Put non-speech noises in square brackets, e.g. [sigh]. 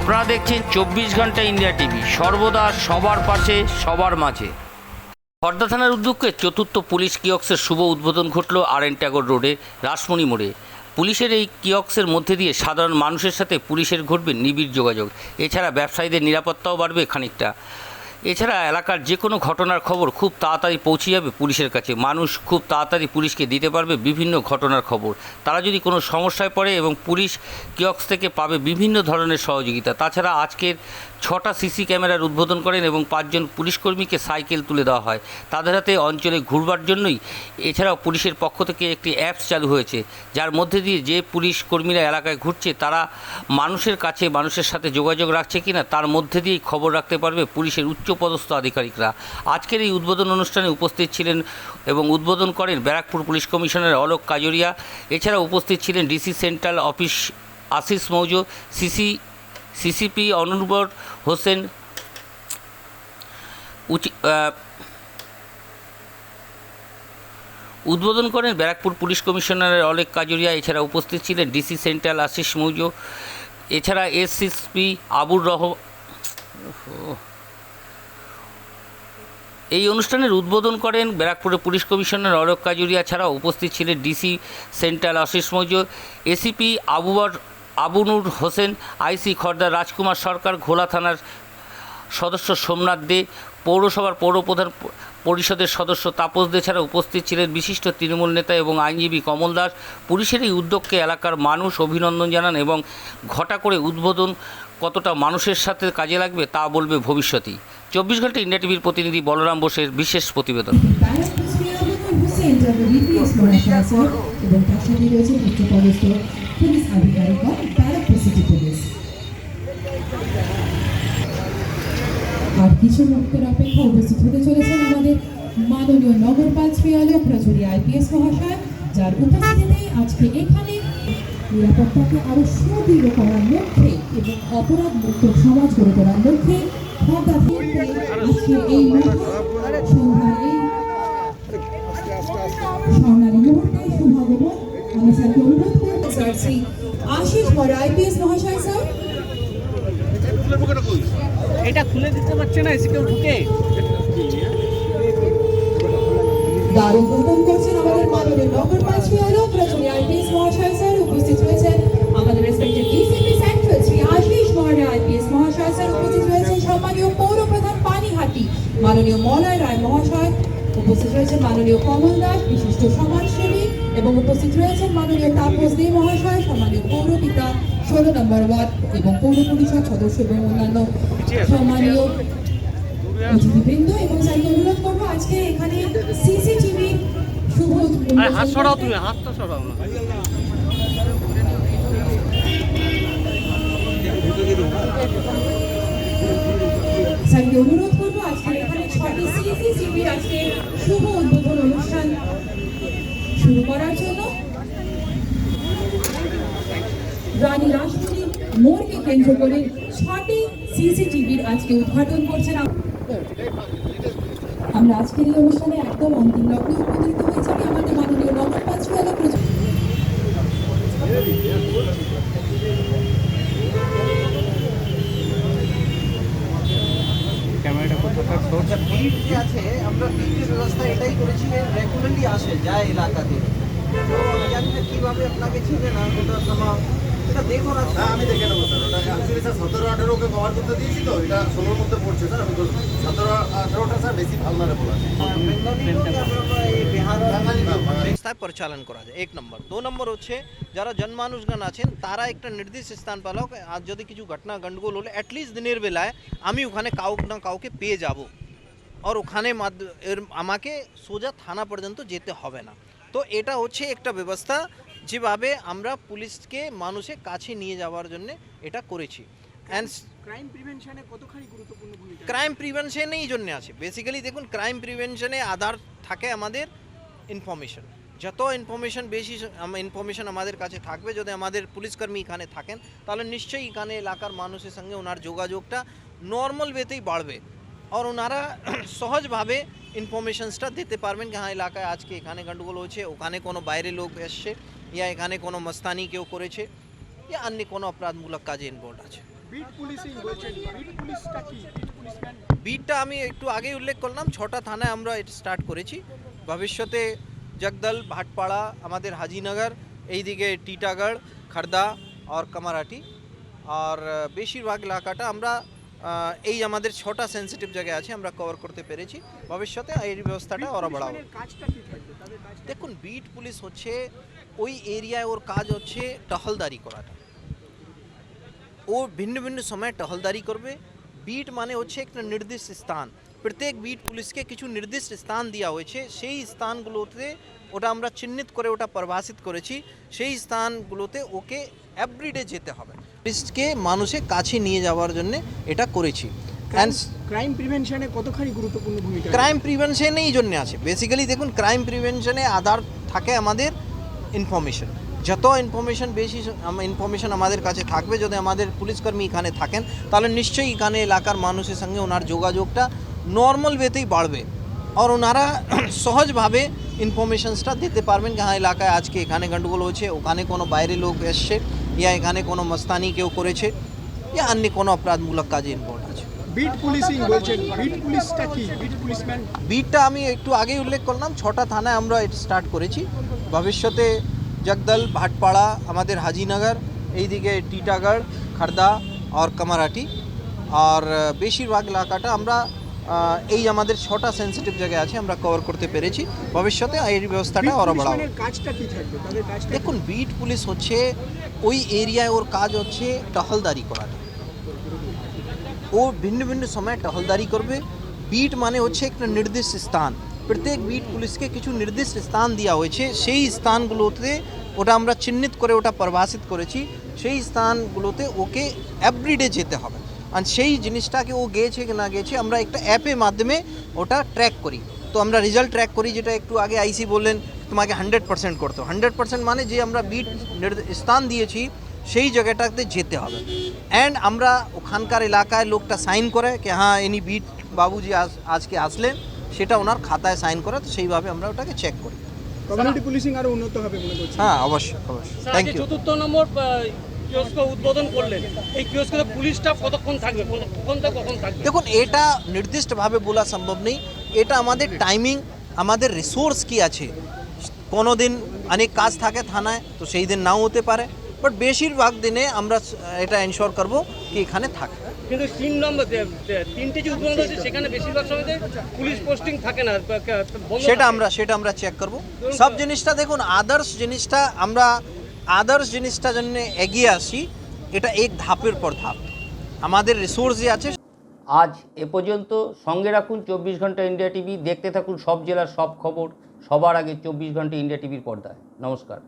আপনারা দেখছেন চব্বিশ ঘণ্টা ইন্ডিয়া টিভি। সর্বদা সবার পাশে, সবার মাঝে। খর্দা থানার উদ্যোগে চতুর্থ পুলিশ কিয়ক্সের শুভ উদ্বোধন ঘটল আর এন ট্যাগর রোডে, রাসমণি মোড়ে। পুলিশের এই কিয়ক্সের মধ্যে দিয়ে সাধারণ মানুষের সাথে পুলিশের ঘটবে নিবিড় যোগাযোগ। এছাড়া ব্যবসায়ীদের নিরাপত্তাও বাড়বে খানিকটা। এছাড়া এলাকার যে কোনো ঘটনার খবর খুব তাড়াতাড়ি পৌঁছে যাবে পুলিশের কাছে। মানুষ খুব তাড়াতাড়ি পুলিশকে দিতে পারবে বিভিন্ন ঘটনার খবর। তারা যদি কোনো সমস্যায় পড়ে এবং পুলিশ কিয়ক্স থেকে পাবে বিভিন্ন ধরনের সহযোগিতা। তাছাড়া আজকের ছটা সিসি ক্যামেরার উদ্বোধন করেন এবং পাঁচজন পুলিশকর্মীকে সাইকেল তুলে দেওয়া হয়। তাদের হাতে অঞ্চলে ঘুরবার জন্যই এছাড়াও পুলিশের পক্ষ থেকে একটি অ্যাপস চালু হয়েছে। যার মধ্যে দিয়ে যে পুলিশ কর্মীরা এলাকায় ঘুরছে, তারা মানুষের কাছে মানুষের সাথে যোগাযোগ রাখছে কিনা, তার মধ্যে দিয়েই খবর রাখতে পারবে পুলিশের উচ্চপদস্থ আধিকারিকরা। আজকের এই উদ্বোধন অনুষ্ঠানে উপস্থিত ছিলেন এবং উদ্বোধন করেন ব্যারাকপুর পুলিশ কমিশনার অলোক কাজরিয়া। এছাড়া উপস্থিত ছিলেন DC central office Ashish Moujo, CC, CCP অনুর্বর হোসেন উদ্বোধন করেন ব্যারাকপুর পুলিশ কমিশনারের অলেক কাজরিয়া। এছাড়া উপস্থিত ছিলেন ডিসি সেন্ট্রাল আশিস মৌজো। এছাড়া এসএসপি আবুর রহ এই অনুষ্ঠানের উদ্বোধন করেন ব্যারাকপুরের পুলিশ কমিশনার অলোক কাজুরিয়া ছাড়াও উপস্থিত ছিলেন DC central Ashish Moujo ACP আবুবর আবুনুর হোসেন, আইসি খর্দার রাজকুমার সরকার, ঘোলা থানার সদস্য সোমনাথ দে, পৌরসভার পৌরপ্রধান পরিষদের সদস্য তাপস দে ছাড়া উপস্থিত ছিলেন বিশিষ্ট তৃণমূল নেতা এবং আইনজীবী কমল দাস। পুলিশের এই উদ্যোগকে এলাকার মানুষ অভিনন্দন জানান এবং ঘটা করে উদ্বোধন কতটা মানুষের সাথে কাজে লাগবে তা বলবে ভবিষ্যতেই। চব্বিশ ঘণ্টা ইন্ডিয়া টিভির প্রতিনিধি বলরাম বোসের বিশেষ প্রতিবেদন। আর কিছু মুহূর্তের অপেক্ষা উপস্থিত হতে চলেছেন আমাদের মাননীয় নগরপাল শ্রী আলোক আইপিএস মহাশয় যার উপস্থিতিতে আজকে এখানে নিরাপত্তাকে আরও সুদৃঢ় করার লক্ষ্যে এবং অপরাধ মুক্ত সমাজ গড়ে তোলার লক্ষ্যে আইপিএস মহাশয় স্যার এটা খুলে দিতে পারছে না, এসে কেউ ঢুকে। উদ্বোধন করছেন আমাদের আইপিএস মহাশয় স্যার, উপস্থিত হয়েছেন আমাদের রেসপেক্টেড ডিসিপি মাননীয় মলয় রায় মহাশয় উপস্থিত রয়েছেন মাননীয় কমল দাস বিশিষ্ট সমাজসেবী এবং উপস্থিত রয়েছেন মাননীয় তাপস দে মহাশয় সম্মানীয় পৌর পিতা ষোলো নম্বর ওয়ার্ড এবং পৌর পরিষদ সদস্য এবং অন্যান্য সম্মানীয় অতিথিবৃন্দ। এবং স্যারকে অনুরোধ করব আজকে এখানে সিসিটিভি শুভ হাত সরাও তুমি হাতটা সরাও না। স্যারকে অনুরোধ করব আজকে এখানে ছটি সিসিটিভি আজকে শুভ উদ্বোধন অনুষ্ঠান শুরু করার জন্য। রানী রাসমণি মোড়কে কেন্দ্র করে ছটি সিসিটিভির আজকে উদ্ঘাটন করছেন আম- আমরা আজকের এই অনুষ্ঠানে একদম অন্তিম লগ্নে উপনীত হয়েছি। আমাদের মাননীয় নগর পাঁচওয়ালা প্রজ- ক্যামেরাটা কোথাকার সোর্স ভিড় যে আছে আমরা ভিড়ের ব্যবস্থা এটাই করেছি রেগুলারলি আসে যায় এলাকাতে। তো আমি জানি না কীভাবে আপনাকে চিনে না কোথাও সময় এটা দেখুন হ্যাঁ আমি দেখে নেব স্যার। ওটা অ্যাকচুয়ালি স্যার সতেরো আঠেরোকে কভার করতে দিয়েছি তো এটা ষোলোর মধ্যে পড়ছে স্যার আমি সতেরো আঠেরোটা স্যার বেশি ভালো না আছে ব্যবস্থায় পরিচালন করা যায়। এক নম্বর। দু নম্বর হচ্ছে যারা জনমানুষগণ আছেন তারা একটা নির্দিষ্ট স্থান পেল আর যদি কিছু ঘটনা গন্ডগোল হলে অ্যাটলিস্ট দিনের বেলায় আমি ওখানে কাউকে না কাউকে পেয়ে যাব। আর ওখানে আমাকে সোজা থানা পর্যন্ত যেতে হবে না। তো এটা হচ্ছে একটা ব্যবস্থা যেভাবে আমরা পুলিশকে মানুষের কাছে নিয়ে যাওয়ার জন্য এটা করেছি। অ্যান্ড ক্রাইম প্রিভেনশনে কতখানি গুরুত্বপূর্ণ ক্রাইম প্রিভেনশন এই জন্য আছে। বেসিক্যালি দেখুন ক্রাইম প্রিভেনশনে আধার থাকে আমাদের ইনফরমেশন যত ইনফরমেশন বেশি ইনফরমেশন আমাদের কাছে থাকবে যদি আমাদের পুলিশকর্মী এখানে থাকেন তাহলে নিশ্চয়ই এখানে এলাকার মানুষের সঙ্গে ওনার যোগাযোগটা নর্মাল ওয়েতেই বাড়বে। আর ওনারা [clears throat] সহজভাবে ইনফরমেশনসটা দিতে পারবেন কি হ্যাঁ এলাকায় আজকে এখানে গন্ডগোল হয়েছে ওখানে কোনো বাইরে লোক এসছে ইয়া এখানে কোনো মস্তানি কেউ করেছে ইয়া অন্য কোনো অপরাধমূলক কাজে ইনভলভ আছে। বিটটা আমি একটু আগেই উল্লেখ করলাম ছটা থানায় আমরা এটা স্টার্ট করেছি। ভবিষ্যতে জগদল ভাটপাড়া আমাদের হাজিনগর এইদিকে টিটাগড় খর্দা আর কামারাটি আর বেশিরভাগ এলাকাটা আমরা এই আমাদের ছটা সেন্সিটিভ জায়গায় আছে আমরা কভার করতে পেরেছি ভবিষ্যতে এই ব্যবস্থাটা ওরা বাড়াবো দেখুন বিট পুলিশ হচ্ছে ওই এরিয়ায় ওর কাজ হচ্ছে টহলদারি করাটা ও ভিন্ন ভিন্ন সময় টহলদারি করবে বিট মানে হচ্ছে একটা নির্দিষ্ট স্থান প্রত্যেক বিট পুলিশকে কিছু নির্দিষ্ট স্থান দেওয়া হয়েছে। সেই স্থানগুলোতে ওটা আমরা চিহ্নিত করে ওটা পরিভাষিত করেছি। সেই স্থানগুলোতে ওকে এভরিডে যেতে হবে। পুলিশকে মানুষের কাছে নিয়ে যাওয়ার জন্য এটা করেছি। ক্রাইম প্রিভেনশনে কতখানি গুরুত্বপূর্ণ ভূমিকা ক্রাইম প্রিভেনশনে এই জন্য আছে। বেসিক্যালি দেখুন ক্রাইম প্রিভেনশনে আধার থাকে আমাদের ইনফরমেশন যত ইনফরমেশন বেশি ইনফরমেশন আমাদের কাছে থাকবে যদি আমাদের পুলিশকর্মী এখানে থাকেন তাহলে নিশ্চয়ই এখানে এলাকার মানুষের সঙ্গে ওনার যোগাযোগটা নর্মাল ওয়েতেই বাড়বে। আর ওনারা [clears throat] সহজভাবে ইনফরমেশনসটা দিতে পারবেন যে হ্যাঁ এলাকায় আজকে এখানে গন্ডগোল হয়েছে ওখানে কোনো বাইরে লোক এসছে ইয়া এখানে কোনো মস্তানি কেউ করেছে ইয়া অন্য কোনো অপরাধমূলক কাজে ইনভলভ আছে। বিট পুলিশিং বলছেন। বিট পুলিশটা কি? বিট পুলিশম্যান বিটটা আমি একটু আগেই উল্লেখ করলাম। ছটা থানায় আমরা এটা স্টার্ট করেছি। ভবিষ্যতে জগদল ভাটপাড়া আমাদের হাজিনগর এইদিকে টিটাগড় খর্দা আর কামারাটি। আর বেশিরভাগ এলাকাটা আমরা এই আমাদের ছটা সেন্সিটিভ জায়গা আছে আমরা কভার করতে পেরেছি। ভবিষ্যতে এই ব্যবস্থাটা ওরা বাড়াবো। দেখুন বিট পুলিশ হচ্ছে ওই এরিয়ায় ওর কাজ হচ্ছে টহলদারি করাটা। ও ভিন্ন ভিন্ন সময় টহলদারি করবে। বিট মানে হচ্ছে একটা নির্দিষ্ট স্থান। প্রত্যেক বিট পুলিশকে কিছু নির্দিষ্ট স্থান দেওয়া হয়েছে। সেই স্থানগুলোতে ওটা আমরা চিহ্নিত করে ওটা পরিভাষিত করেছি। সেই স্থানগুলোতে ওকে এভরিডে যেতে হবে। আর সেই জিনিসটাকে ও গিয়েছে কি না গিয়েছে আমরা একটা অ্যাপের মাধ্যমে ওটা ট্র্যাক করি। তো আমরা রেজাল্ট ট্র্যাক করি যেটা একটু আগে আইসি বললেন তোমাকে হান্ড্রেড পার্সেন্ট করতে হান্ড্রেড পার্সেন্ট মানে যে আমরা বিট নির্দ- স্থান দিয়েছি সেই জায়গাটাতে যেতে হবে। অ্যান্ড আমরা ওখানকার এলাকায় লোকটা সাইন করে কি হ্যাঁ ইনি বিট বাবুজি আজ আজকে আসলেন। সেটা ওনার খাতায় সাইন করে তো সেইভাবে আমরা ওটাকে চেক করি। কমিউনিটি পুলিশিং আরও উন্নত হবে মনে করছি। হ্যাঁ অবশ্যই অবশ্যই। থ্যাংক ইউ চতুর্থ নম্বর কিয়স্ক উদ্বোধন করলেন। এই কিয়স্কে পুলিশ স্টাফ কতক্ষণ থাকবে? কখন থেকে কখন থাকবে? দেখুন এটা নির্দিষ্টভাবে বলা সম্ভব নেই। এটা আমাদের টাইমিং আমাদের রিসোর্স কি আছে? কোনো দিন অনেক কাজ থাকে থানায় তো সেই দিন নাও হতে পারে। বাট বেশিরভাগ দিনে আমরা এটা এনশোর করব কি এখানে থাকে। কিন্তু তিন নম্বর যে- যে উদ্বোধন হয়েছে সেখানে বেশিরভাগ সময়তে পুলিশ পোস্টিং থাকে না সেটা আমরা সেটা আমরা চেক করব। সব জিনিসটা দেখুন আদার্স জিনিসটা আমরা আদার্স জিনিসটা জন্য এগিয়ে আসি, এটা এক ধাপের পর ধাপ। আমাদের রিসোর্স যে আছে, আজ এ পর্যন্ত সঙ্গে রাখুন চব্বিশ ঘণ্টা ইন্ডিয়া টিভি, দেখতে থাকুন সব জেলার সব খবর, সবার আগে চব্বিশ ঘণ্টা ইন্ডিয়া টিভির পর্দায়। নমস্কার।